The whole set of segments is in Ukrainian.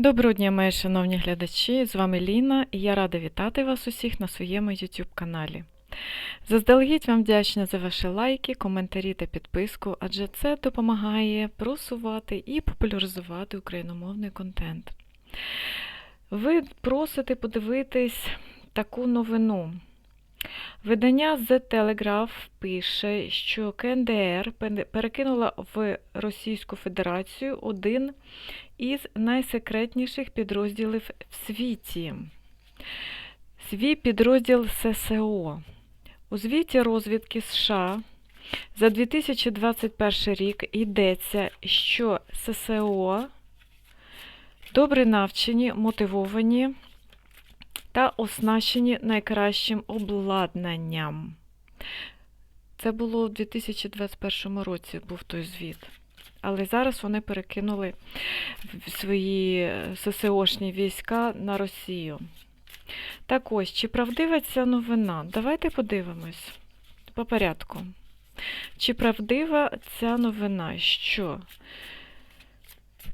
Доброго дня, мої шановні глядачі! З вами Ліна і я рада вітати вас усіх на своєму YouTube каналі. Заздалегідь вам вдячна за ваші лайки, коментарі та підписку, адже це допомагає просувати і популяризувати україномовний контент. Ви просите подивитись таку новину. Видання The Telegraph пише, що КНДР перекинула в Російську Федерацію один із найсекретніших підрозділів в світі. Свій підрозділ ССО. У звіті розвідки США за 2021 рік йдеться, що ССО добре навчені, мотивовані та оснащені найкращим обладнанням. Це було у 2021 році, був той звіт. Але зараз вони перекинули свої ССОшні війська на Росію. Так ось, чи правдива ця новина? Давайте подивимось по порядку. Чи правдива ця новина, що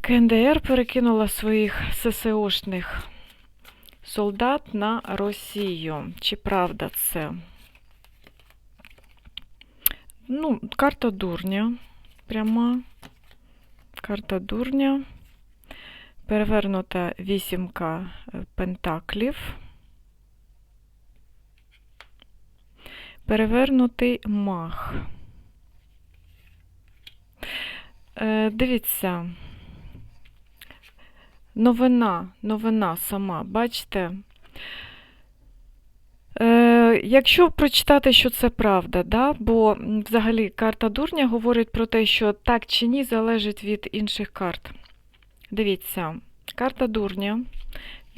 КНДР перекинула своїх ССОшних солдат на Росію? Чи правда це? Ну, карта дурня пряма. Карта дурня, перевернута вісімка е, пентаклів, перевернутий мах. Е, дивіться, новина, новина сама, бачите? Е, Якщо прочитати, що це правда, да, бо взагалі карта дурня говорить про те, що так чи ні залежить від інших карт. Дивіться, карта дурня,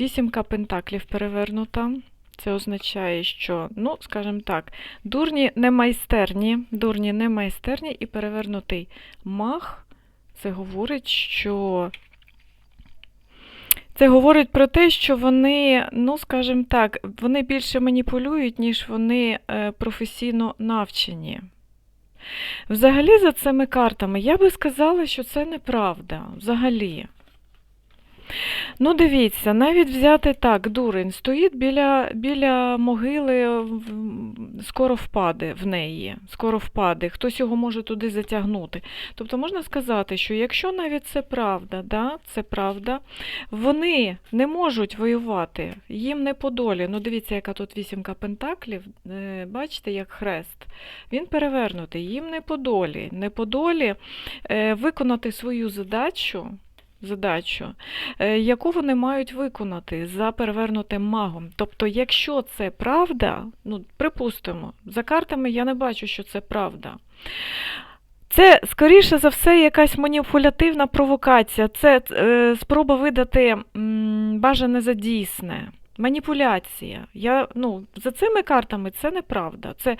вісімка пентаклів перевернута. Це означає, що, ну, скажімо так, дурні не майстерні, дурні не майстерні і перевернутий мах. Це говорить, що це говорить про те, що вони, ну, скажімо так, вони більше маніпулюють, ніж вони е, професійно навчені. Взагалі, за цими картами, я би сказала, що це неправда. Взагалі. Ну, дивіться, навіть взяти так, дурень стоїть біля біля могили, скоро впаде в неї, скоро впаде, хтось його може туди затягнути. Тобто можна сказати, що якщо навіть це правда, да, це правда, вони не можуть воювати, їм не по. Ну, дивіться, яка тут вісімка пентаклів, е, бачите, як хрест. Він перевернутий, їм не по не по долі е, виконати свою задачу задачу, е, яку вони мають виконати за перевернутим магом. Тобто, якщо це правда, ну, припустимо, за картами я не бачу, що це правда. Це, скоріше за все, якась маніпулятивна провокація, це е, спроба видати м, бажане за дійсне. Маніпуляція. Я, ну, За цими картами це неправда. Це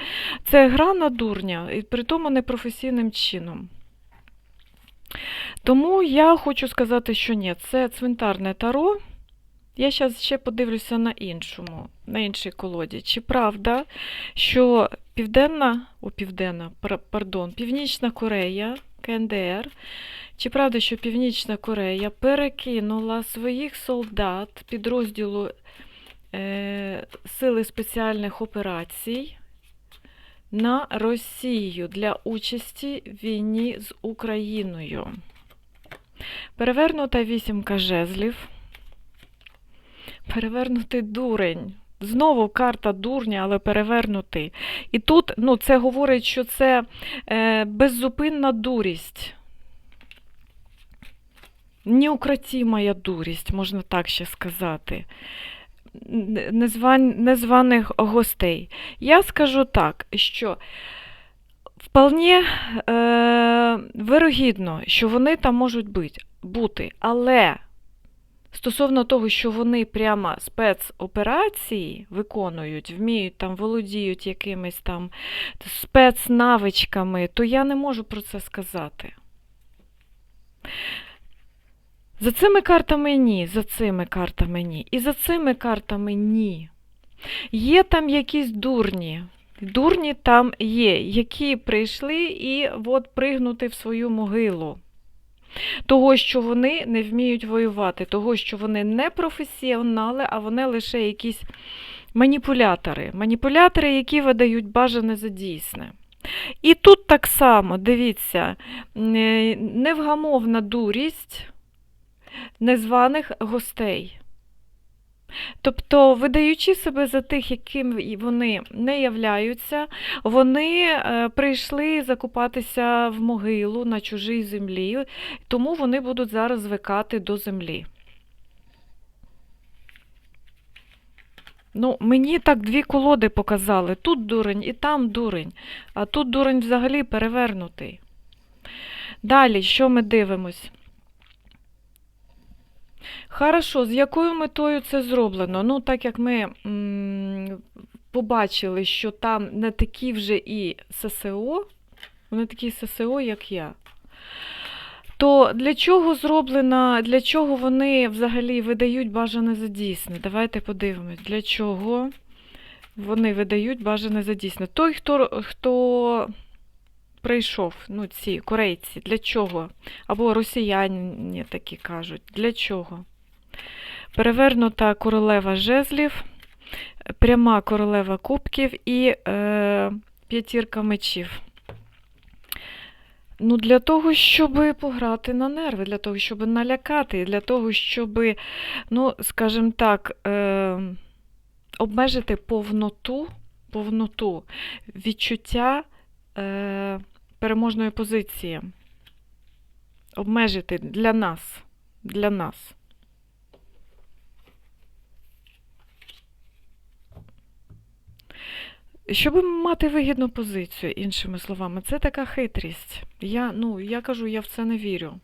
це гра на дурня, і при тому непрофесійним чином. Тому я хочу сказати, що ні, це цвинтарне таро. Я зараз ще подивлюся на іншому, на іншій колоді. Чи правда, що Південна, о, Південна, пардон, Північна Корея, КНДР, чи правда, що Північна Корея перекинула своїх солдат підрозділу е, Сили спеціальних операцій на Росію для участі в війні з Україною. Перевернута вісімка жезлів. Перевернутий дурень. Знову карта дурня, але перевернутий. І тут ну, це говорить, що це е, беззупинна дурість. Неукротімая дурість, можна так ще сказати незваних гостей. Я скажу так, що вполне е, вирогідно, що вони там можуть бути, але стосовно того, що вони прямо спецоперації виконують, вміють там, володіють якимись там спецнавичками, то я не можу про це сказати. За цими картами ні, за цими картами ні. І за цими картами ні. Є там якісь дурні. Дурні там є, які прийшли і от пригнути в свою могилу. того, що вони не вміють воювати, того, що вони не професіонали, а вони лише якісь маніпулятори. Маніпулятори, які видають бажане за дійсне. І тут так само, дивіться, е, невгамовна дурість незваних гостей. Тобто, видаючи себе за тих, яким вони не являються, вони е, прийшли закопатися в могилу на чужій землі, тому вони будуть зараз звикати до землі. Ну, мені так дві колоди показали. Тут дурень і там дурень, а тут дурень взагалі перевернутий. Далі, що ми дивимось? Хорошо, з якою метою це зроблено? Ну, так як ми побачили, що там не такі вже і ССО, вони такі ССО, як я. То для чого зроблено, для чого вони взагалі видають бажане за дійсне? Давайте подивимось, для чого вони видають бажане за дійсне. Той, хто, хто прийшов, ну, ці корейці, для чого? Або росіяни такі кажуть, для чого? Перевернута королева жезлів, пряма королева кубків і е, п'ятірка мечів. Ну, для того, щоб пограти на нерви, для того, щоб налякати, для того, щоб, ну, скажімо так, е, обмежити повноту, повноту відчуття е, переможної позиції. Обмежити для нас. Для нас. Щоб мати вигідну позицію, іншими словами, це така хитрість. Я, ну, я кажу, я в це не вірю.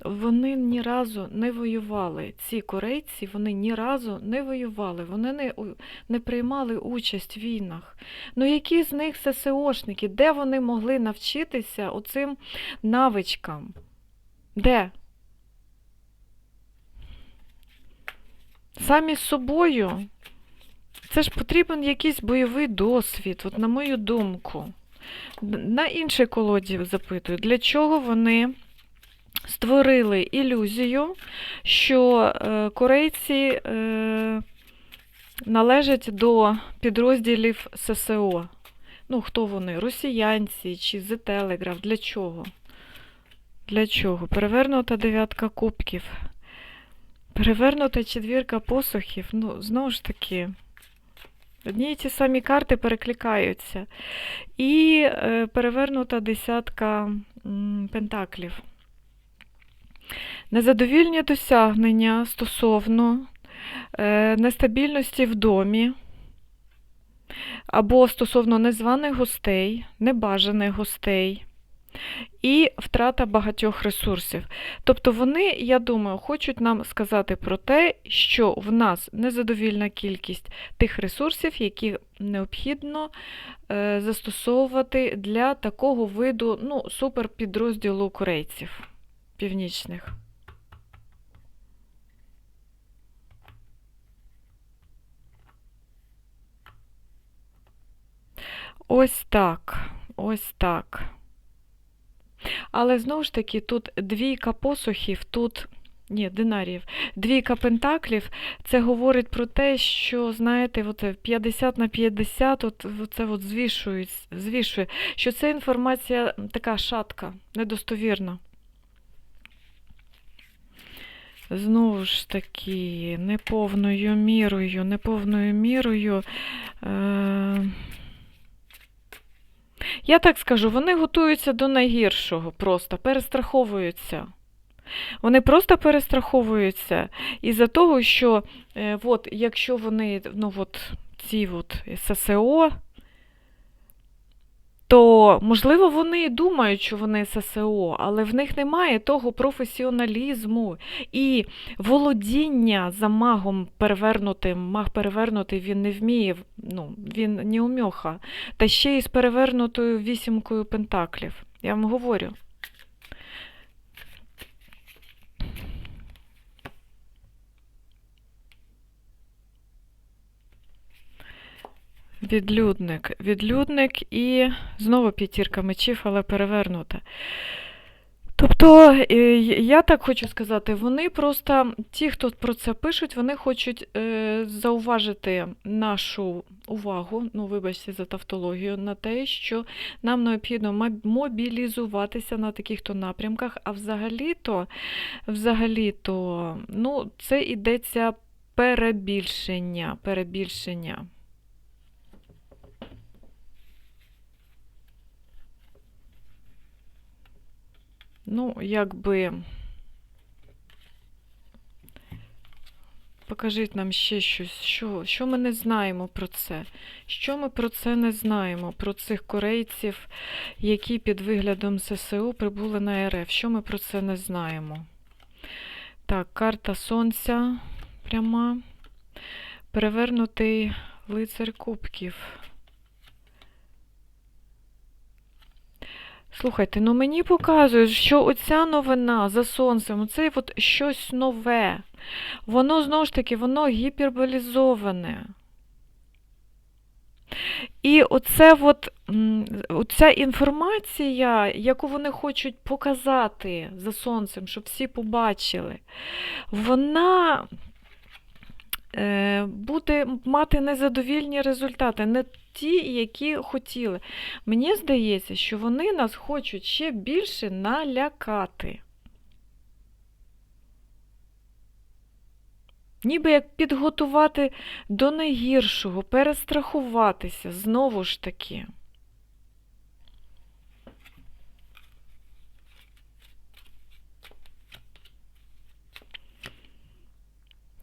Вони ні разу не воювали. Ці корейці, вони ні разу не воювали, вони не, не приймали участь в війнах. Ну які з них ССОшники? Де вони могли навчитися оцим навичкам? Де? Самі з собою. Це ж потрібен якийсь бойовий досвід, от на мою думку. На іншій колоді запитую, для чого вони створили ілюзію, що е, корейці е, належать до підрозділів ССО. Ну, хто вони? Росіянці чи The Telegraph? Для чого? Для чого? Перевернута дев'ятка кубків. Перевернута четвірка посухів. Ну, знову ж таки. Одні і ті самі карти перекликаються. І е, перевернута десятка пентаклів. Незадовільні досягнення стосовно е, нестабільності в домі або стосовно незваних гостей, небажаних гостей і втрата багатьох ресурсів. Тобто вони, я думаю, хочуть нам сказати про те, що в нас незадовільна кількість тих ресурсів, які необхідно е, застосовувати для такого виду ну, суперпідрозділу корейців північних. Ось так. Ось так. Але знову ж таки, тут двійка посухів, тут. Ні, динаріїв. Двійка пентаклів, це говорить про те, що, знаєте, от 50 на 50, от, це от звішують, звішує, що це інформація така шатка, недостовірна. Знову ж таки, неповною мірою, неповною мірою. Е- я так скажу, вони готуються до найгіршого, просто перестраховуються. Вони просто перестраховуються із-за того, що е, от, якщо вони, ну от ці от ССО, то, можливо, вони думають, що вони ССО, але в них немає того професіоналізму і володіння за магом перевернутим. Маг перевернутий він не вміє, ну, він не умьоха. Та ще й з перевернутою вісімкою пентаклів. Я вам говорю. Відлюдник. Відлюдник і знову п'ятірка мечів, але перевернута. Тобто, е, я так хочу сказати, вони просто, ті, хто про це пишуть, вони хочуть е, зауважити нашу увагу, ну, вибачте за тавтологію, на те, що нам необхідно мобілізуватися на таких-то напрямках, а взагалі-то, взагалі-то, ну, це йдеться перебільшення, перебільшення. Ну, якби. Покажіть нам ще щось, що, що ми не знаємо про це. Що ми про це не знаємо, про цих корейців, які під виглядом ССУ прибули на РФ. Що ми про це не знаємо? Так, карта Сонця пряма. Перевернутий лицар кубків. Слухайте, ну мені показують, що оця новина за сонцем, оце от щось нове. Воно знову ж таки, воно гіперболізоване. І оце от, оця інформація, яку вони хочуть показати за сонцем, щоб всі побачили, вона буде мати незадовільні результати, не ті, які хотіли. Мені здається, що вони нас хочуть ще більше налякати. Ніби як підготувати до найгіршого, перестрахуватися знову ж таки.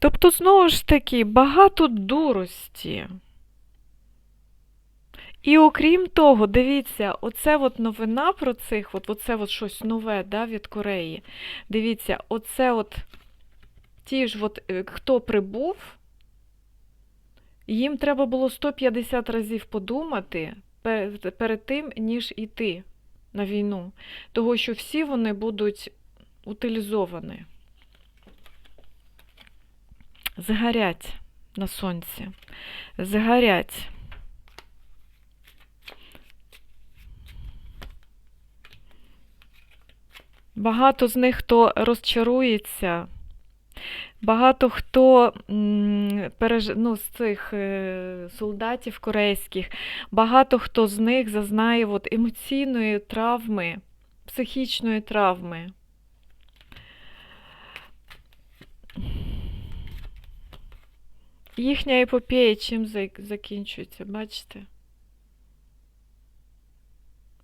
Тобто, знову ж таки, багато дурості. І окрім того, дивіться, оце от новина про цих, от, оце от щось нове да, від Кореї. Дивіться, оце от ті ж, от, е, хто прибув, їм треба було 150 разів подумати перед, перед тим, ніж йти на війну. Того, що всі вони будуть утилізовані. Згорять на сонці. Згорять. Багато з них хто розчарується, багато хто ну, з цих е, солдатів корейських, багато хто з них зазнає от, емоційної травми, психічної травми. Їхня епопея чим закінчується, бачите?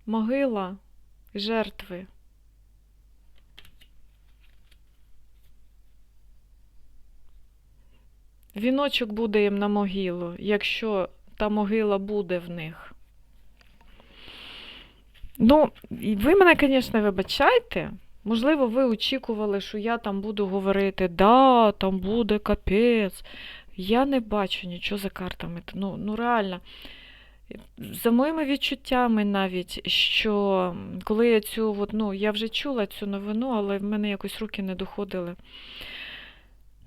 Могила жертви. Віночок буде їм на могилу, якщо та могила буде в них. Ну, ви мене, звісно, вибачайте. Можливо, ви очікували, що я там буду говорити, да, там буде капець. Я не бачу нічого за картами. Ну, ну реально. За моїми відчуттями навіть, що коли я цю, от, ну, я вже чула цю новину, але в мене якось руки не доходили.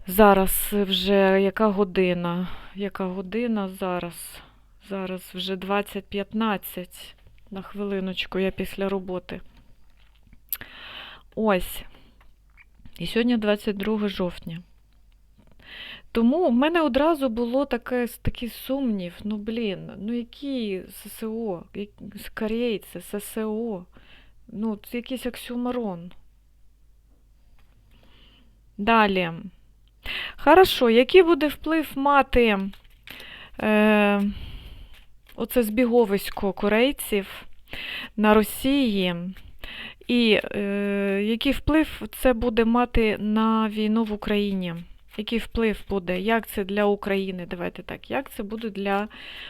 Зараз вже яка година? Яка година зараз? Зараз вже 20.15 на хвилиночку, я після роботи. Ось. І сьогодні 22 жовтня. Тому в мене одразу було таке, такий сумнів. Ну, блін, ну які ССО, корейці, ССО. Ну, це якийсь оксюмарон. Далі. Хорошо, який буде вплив мати е, оце збіговисько корейців на Росії? І е, який вплив це буде мати на війну в Україні? Який вплив буде? Як це для України? Давайте так. Як це буде для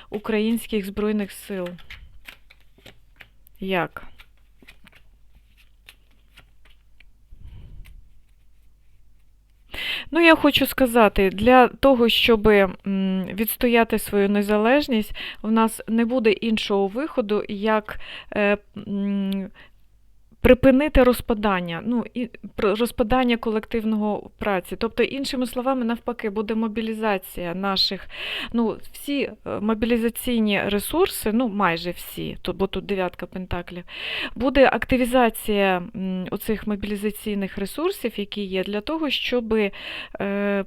українських Збройних сил? Як? Ну, я хочу сказати, для того, щоб відстояти свою незалежність, в нас не буде іншого виходу, як е, припинити розпадання, ну, і розпадання колективного праці. Тобто, іншими словами, навпаки, буде мобілізація наших, ну, всі е, мобілізаційні ресурси, ну, майже всі, бо тут дев'ятка пентаклів, буде активізація оцих мобілізаційних ресурсів, які є, для того, щоб е,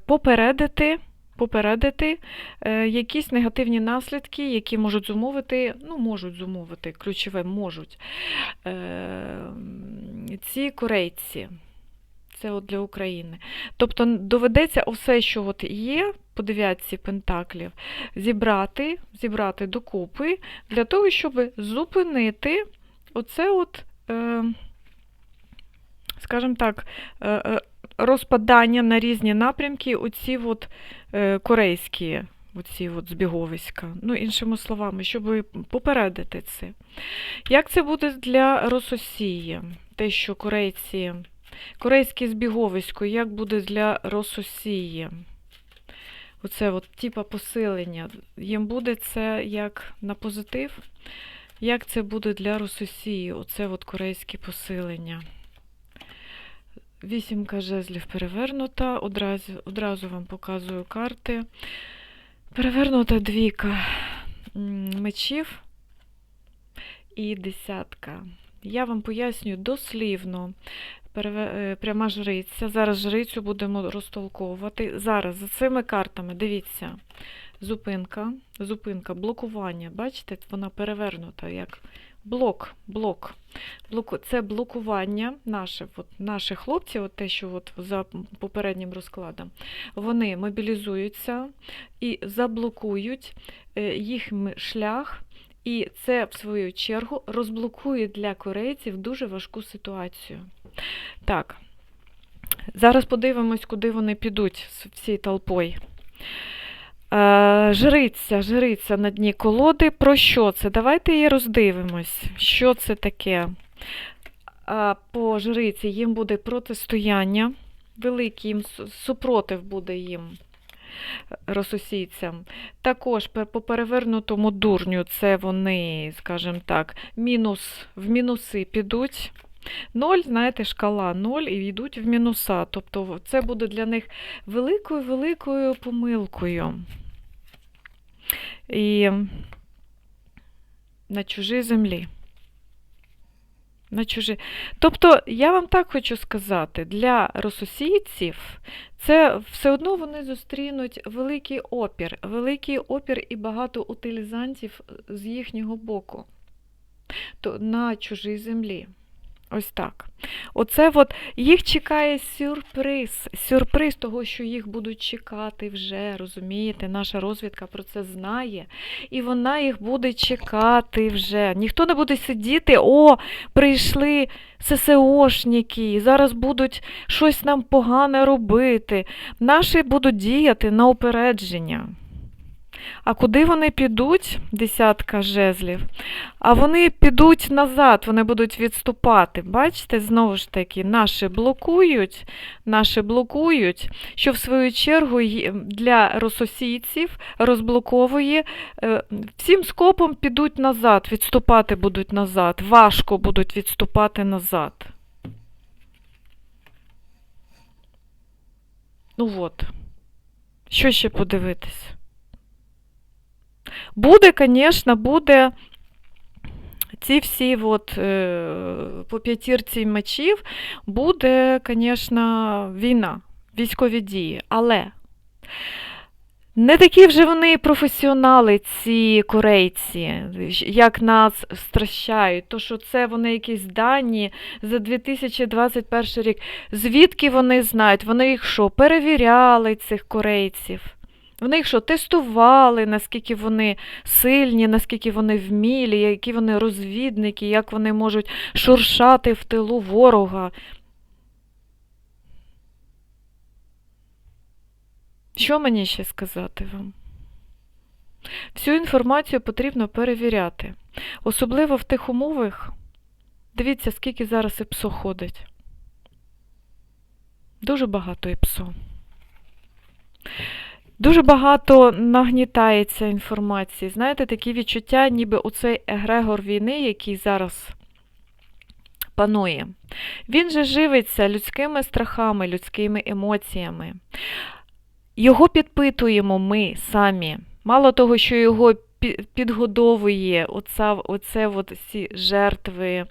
попередити. Попередити е, якісь негативні наслідки, які можуть зумовити, ну, можуть зумовити, ключове можуть е, ці корейці. Це от для України. Тобто доведеться все, що от є по дев'ятці пентаклів, зібрати, зібрати докупи для того, щоб зупинити оце от, е, скажімо так, розпадання на різні напрямки, оці от, е, корейські оці от збіговиська. Ну, іншими словами, щоб попередити це. Як це буде для Рососії? Те, що корейці, корейське збіговисько, як буде для Рососії? Оце от типа посилення. Їм буде це як на позитив? Як це буде для Рососії? Оце от корейське посилення. Вісімка жезлів перевернута. Одразу, одразу вам показую карти. Перевернута двійка мечів і десятка. Я вам пояснюю дослівно. Е, Пряма жриця. Зараз жрицю будемо розтолковувати. Зараз за цими картами, дивіться, зупинка, зупинка, блокування. Бачите, вона перевернута як блок, блок. Це блокування наше, от, наші хлопці, от те, що от за попереднім розкладом, вони мобілізуються і заблокують е, їх шлях, і це, в свою чергу, розблокує для корейців дуже важку ситуацію. Так, зараз подивимось, куди вони підуть з всією толпою. Е, Жриця, жриця на дні колоди. Про що це? Давайте її роздивимось. Що це таке? По жриці їм буде протистояння, великий їм супротив буде їм рососійцям. Також по перевернутому дурню це вони, скажімо так, мінус, в мінуси підуть. Ноль, знаєте, шкала 0 і йдуть в мінуса. Тобто це буде для них великою-великою помилкою. І на чужій землі. На чужі. Тобто, я вам так хочу сказати, для рососійців це все одно вони зустрінуть великий опір, великий опір і багато утилізантів з їхнього боку то на чужій землі. Ось так. Оце от їх чекає сюрприз. Сюрприз того, що їх будуть чекати вже, розумієте? Наша розвідка про це знає. І вона їх буде чекати вже. Ніхто не буде сидіти, о, прийшли ССОшники, зараз будуть щось нам погане робити. Наші будуть діяти на опередження. А куди вони підуть? Десятка жезлів. А вони підуть назад, вони будуть відступати. Бачите, знову ж таки, наші блокують, наші блокують, що в свою чергу для рососійців розблоковує. е, Всім скопом підуть назад, відступати будуть назад, важко будуть відступати назад. Ну от, що ще подивитись? Буде, звісно, буде ці всі от, е, по п'ятірці мечів, буде, звісно, війна, військові дії. Але не такі вже вони професіонали, ці корейці, як нас стращають, то що це вони якісь дані за 2021 рік. Звідки вони знають? Вони їх що, перевіряли цих корейців? Вони їх що, тестували, наскільки вони сильні, наскільки вони вмілі, які вони розвідники, як вони можуть шуршати в тилу ворога. Що мені ще сказати вам? Всю інформацію потрібно перевіряти. Особливо в тих умовах. Дивіться, скільки зараз ІПСО ходить. Дуже багато ІПСО. Дуже багато нагнітається інформації. Знаєте, такі відчуття, ніби оцей егрегор війни, який зараз панує. Він же живиться людськими страхами, людськими емоціями. Його підпитуємо ми самі. Мало того, що його підгодовує оця, оце от ці жертви,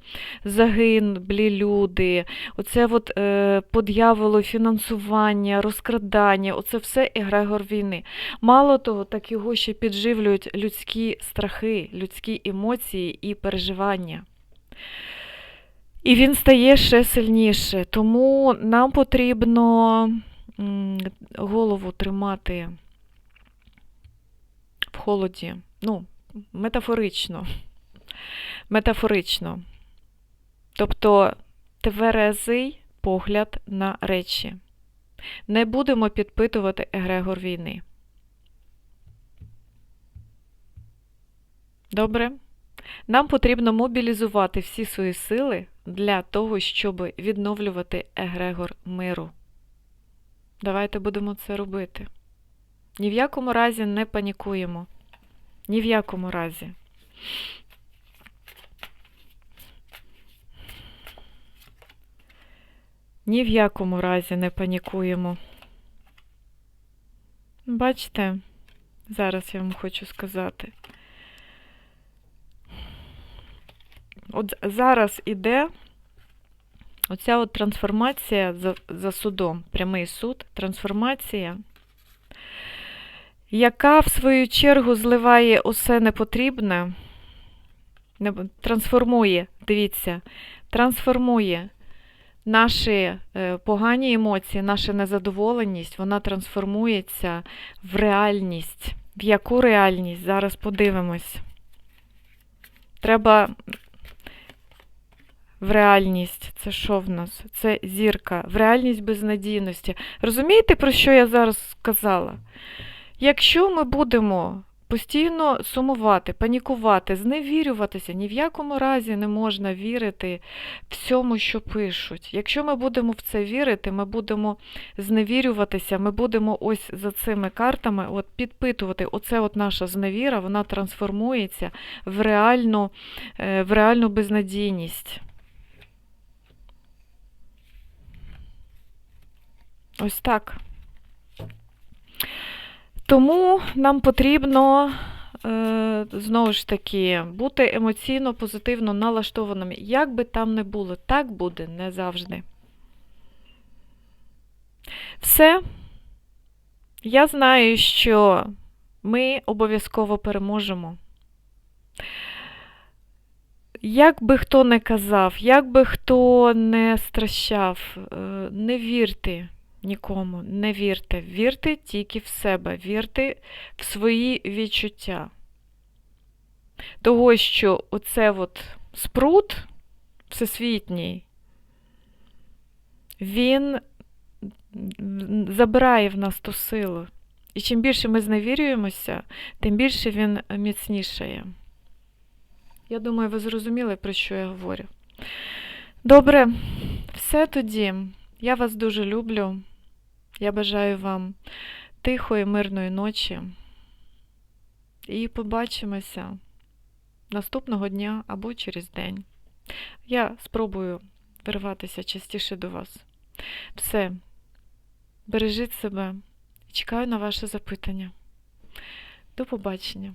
загиблі люди, оце от, е, по фінансування, розкрадання, оце все егрегор війни. Мало того, так його ще підживлюють людські страхи, людські емоції і переживання. І він стає ще сильніше. Тому нам потрібно голову тримати в холоді. Ну, метафорично. Метафорично. Тобто тверезий погляд на речі. Не будемо підпитувати егрегор війни. Добре? Нам потрібно мобілізувати всі свої сили для того, щоб відновлювати егрегор миру. Давайте будемо це робити. Ні в якому разі не панікуємо. Ні в якому разі. Ні в якому разі не панікуємо. Бачите, зараз я вам хочу сказати. От зараз іде оця от трансформація за, за судом, прямий суд, трансформація, яка в свою чергу зливає усе непотрібне, трансформує, дивіться, трансформує наші е, погані емоції, наша незадоволеність, вона трансформується в реальність. В яку реальність? Зараз подивимось. Треба в реальність. Це що в нас? Це зірка, в реальність безнадійності. Розумієте, про що я зараз сказала? Якщо ми будемо постійно сумувати, панікувати, зневірюватися, ні в якому разі не можна вірити всьому, що пишуть. Якщо ми будемо в це вірити, ми будемо зневірюватися, ми будемо ось за цими картами от підпитувати. Оце от наша зневіра, вона трансформується в реальну, е, в реальну безнадійність. Ось так. Тому нам потрібно е, знову ж таки бути емоційно позитивно налаштованими. Як би там не було, так буде не завжди. Все. Я знаю, що ми обов'язково переможемо. Як би хто не казав, як би хто не стращав, е, не вірте нікому, не вірте. Вірте тільки в себе, вірте в свої відчуття. Того, що оце от спрут всесвітній, він забирає в нас ту силу. І чим більше ми зневірюємося, тим більше він міцнішає. Я думаю, ви зрозуміли, про що я говорю. Добре, все тоді. Я вас дуже люблю. Я бажаю вам тихої, мирної ночі. І побачимося наступного дня або через день. Я спробую вирватися частіше до вас. Все. Бережіть себе. Чекаю на ваше запитання. До побачення.